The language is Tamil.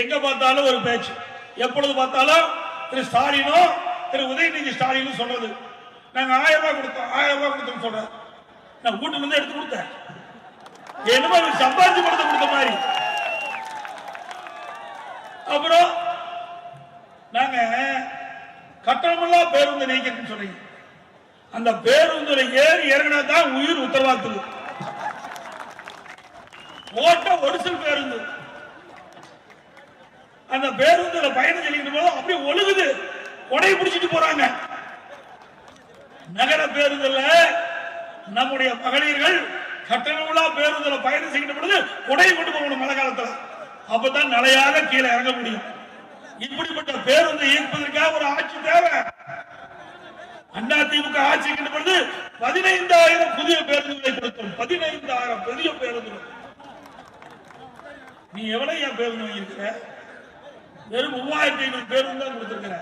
எங்க பார்த்தாலும் ஒரு பேச்சு. எப்பொழுது பார்த்தாலும் திரு ஸ்டாலினோ திரு உதயநிதி ஸ்டாலினும் சொல்றது. நாங்க ஆயிரம் ரூபாய் கொடுத்தோம் ஆயிரம் ரூபாய் கொடுத்தோம் சொல்றேன் நான் வீட்டுல இருந்து எடுத்து கொடுத்தேன். என்னமோ சம்பாதிச்சு கொடுத்த கொடுத்த மாதிரி. அப்புறம் நாங்க கட்டணமெல்லாம் பேருந்து நீக்கணும்னு சொன்னீங்க. அந்த பேருந்துல ஏறி இறங்கினா தான் உயிர் உத்தரவாதத்துக்கு. ஓட்ட ஒரிசல் பேருந்து. அந்த பேருந்துல பயணம் செல்கின்ற போது அப்படியே ஒழுகுது. கொடையை பிடிச்சிட்டு போறாங்க. நகர பேருந்துல நம்முடைய மகளிர்கள் கட்டணமில்லா பேருந்துல பயணம் செய்கின்ற பொழுது கொடையை கொண்டு போகணும் மழை காலத்துல. அப்பதான் நிலையாக கீழே இறங்க முடியும். இப்படிப்பட்ட பேருந்து இயக்குவதற்காக ஒரு ஆட்சி தேவை. அண்ணா திமுக ஆட்சி பொழுது பதினைந்தாயிரம் புதிய பேருந்துகளை கொடுத்தோம். பதினைந்தாயிரம் புதிய பேருந்துகள். நீ எவ்வளவு என் பேருந்து வாங்கியிருக்கிற? வெறும் மூவாயிரத்தி ஐநூறு பேருந்து தான் கொடுத்திருக்கிற